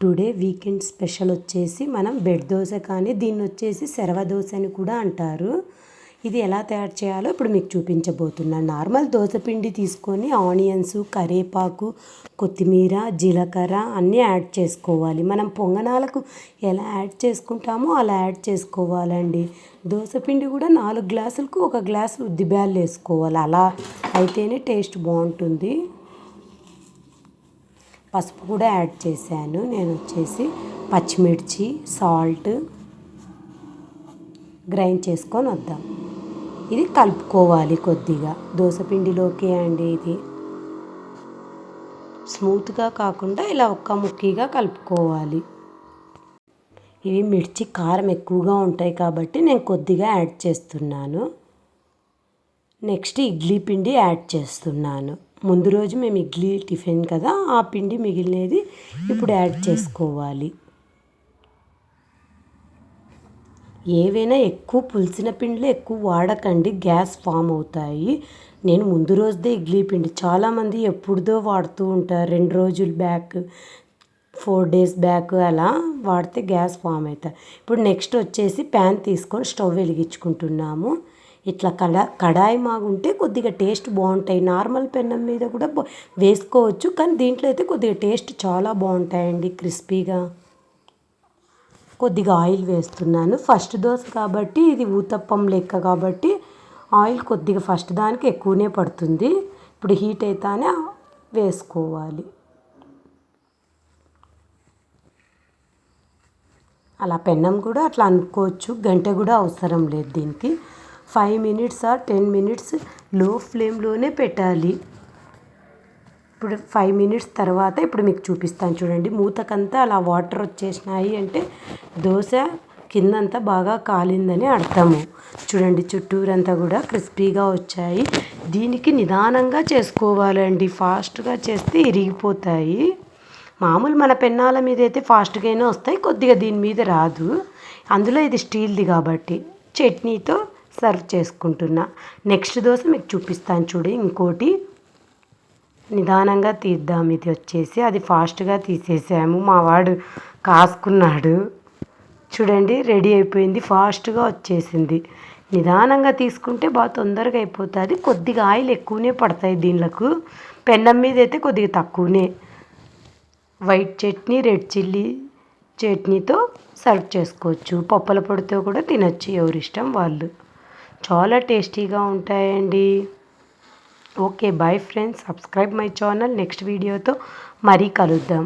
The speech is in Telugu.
టుడే వీకెండ్ స్పెషల్ వచ్చేసి మనం బెడ్ దోశ కానీ దీన్ని వచ్చేసి శరవ దోశ అని కూడా అంటారు. ఇది ఎలా తయారు చేయాలో ఇప్పుడు మీకు చూపించబోతున్నాను నార్మల్ దోశ పిండి తీసుకొని ఆనియన్స్ కరివేపాకు కొత్తిమీర జీలకర్ర అన్నీ యాడ్ చేసుకోవాలి. మనం పొంగనాలకు ఎలా యాడ్ చేసుకుంటామో అలా యాడ్ చేసుకోవాలండి. దోశ పిండి కూడా నాలుగు గ్లాసులకు ఒక గ్లాసు ఉద్దిబ్యాలు వేసుకోవాలి. అలా అయితేనే టేస్ట్ బాగుంటుంది. పసుపు కూడా యాడ్ చేశాను. నేను వచ్చేసి పచ్చిమిర్చి సాల్ట్ గ్రైండ్ చేసుకొని వద్దాం. ఇది కలుపుకోవాలి కొద్దిగా. దోసపిండిలోకి అండి ఇది. స్మూత్గా కాకుండా ఇలా ఒక్క ముక్కిగా కలుపుకోవాలి. ఇవి మిర్చి కారం ఎక్కువగా ఉంటాయి కాబట్టి నేను కొద్దిగా యాడ్ చేస్తున్నాను. నెక్స్ట్ ఇడ్లీ పిండి యాడ్ చేస్తున్నాను. ముందు రోజు మేము ఇడ్లీ టిఫిన్ కదా ఆ పిండి మిగిలినది ఇప్పుడు యాడ్ చేసుకోవాలి. ఏవైనా ఎక్కువ పులిసిన పిండిలు ఎక్కువ వాడకండి గ్యాస్ ఫామ్ అవుతాయి. నేను ముందు రోజుదే ఇడ్లీ పిండి. చాలామంది ఎప్పుడుదో వాడుతూ ఉంటారు రెండు రోజుల బ్యాక్ ఫోర్ డేస్ బ్యాక్ అలా వాడితే గ్యాస్ ఫామ్ అవుతాయి. ఇప్పుడు నెక్స్ట్ వచ్చేసి ప్యాన్ తీసుకొని స్టవ్ వెలిగించుకుంటున్నాము. ఇట్లా కడా కడాయి మాగుంటే కొద్దిగా టేస్ట్ బాగుంటాయి. నార్మల్ పెన్నం మీద కూడా వేసుకోవచ్చు. కానీ దీంట్లో అయితే కొద్దిగా టేస్ట్ చాలా బాగుంటాయండి క్రిస్పీగా. కొద్దిగా ఆయిల్ వేస్తున్నాను. ఫస్ట్ దోశ కాబట్టి ఇది ఊతప్పం లెక్క కాబట్టి ఆయిల్ కొద్దిగా ఫస్ట్ దానికి ఎక్కువనే పడుతుంది. ఇప్పుడు హీట్ అయితేనే వేసుకోవాలి. అలా పెన్నం కూడా అట్లా అనుకోవచ్చు. గంట కూడా అవసరం లేదు దీనికి. ఫైవ్ మినిట్స్ ఆర్ టెన్ మినిట్స్లో ఫ్లేమ్లోనే పెట్టాలి. ఇప్పుడు ఫైవ్ మినిట్స్ తర్వాత ఇప్పుడు మీకు చూపిస్తాను చూడండి. మూతకంతా అలా వాటర్ వచ్చేసినాయి అంటే దోశ కిందంతా బాగా కాలిందని అర్థము. చూడండి చుట్టూరంతా కూడా క్రిస్పీగా వచ్చాయి. దీనికి నిదానంగా చేసుకోవాలండి. ఫాస్ట్గా చేస్తే ఇరిగిపోతాయి. మామూలు మన పెన్నాల మీద అయితే ఫాస్ట్గానే వస్తాయి. కొద్దిగా దీని మీద రాదు. అందులో ఇది స్టీల్ది కాబట్టి. చట్నీతో సర్వ్ చేసుకుంటున్నా. నెక్స్ట్ దోశ మీకు చూపిస్తాను చూడు. ఇంకోటి నిదానంగా తీద్దాం. ఇది వచ్చేసి అది ఫాస్ట్గా తీసేసాము. మా వాడు కాసుకున్నాడు. చూడండి రెడీ అయిపోయింది. ఫాస్ట్గా వచ్చేసింది. నిదానంగా తీసుకుంటే బాగా తొందరగా అయిపోతుంది. కొద్దిగా ఆయిల్ ఎక్కువనే పడతాయి దీనిలకు. పెన్నం మీద అయితే కొద్దిగా తక్కువనే. వైట్ చట్నీ రెడ్ చిల్లీ చట్నీతో సర్వ్ చేసుకోవచ్చు. పప్పుల పొడితో కూడా తినచ్చు ఎవరిష్టం వాళ్ళు. చాలా టేస్టీగా ఉంటాయండి. Okay bye friends. Subscribe my channel. Next వీడియోతో మరీ కలుద్దాం.